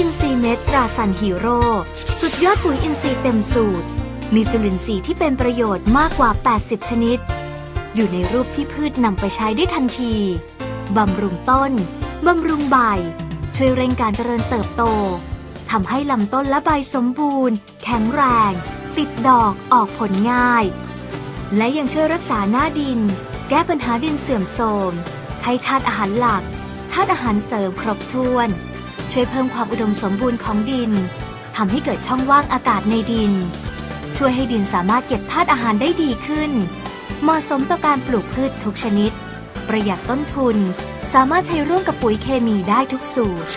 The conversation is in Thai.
อินทรีย์เม็ดตราสันฮีโร่สุดยอดปุ๋ยอินทรีย์เต็มสูตร มีจุลินทรีย์ที่เป็นประโยชน์มากกว่า 80 ชนิด อยู่ในรูปที่พืชนำไปใช้ได้ทันที บำรุงต้น บำรุงใบ ช่วยเร่งการเจริญเติบโตทำให้ลำต้นและใบสมบูรณ์ แข็งแรง ติดดอกออกผลง่าย และยังช่วยรักษาหน้าดิน แก้ปัญหาดินเสื่อมโทรมให้ธาตุอาหารหลักธาตุอาหารเสริมครบถ้วน ช่วยเพิ่มความอุดมสมบูรณ์ของดินทำให้เกิดช่องว่างอากาศในดิน ช่วยให้ดินสามารถเก็บธาตุอาหารได้ดีขึ้น เหมาะสมต่อการปลูกพืชทุกชนิด ประหยัดต้นทุน สามารถใช้ร่วมกับปุ๋ยเคมีได้ทุกสูตร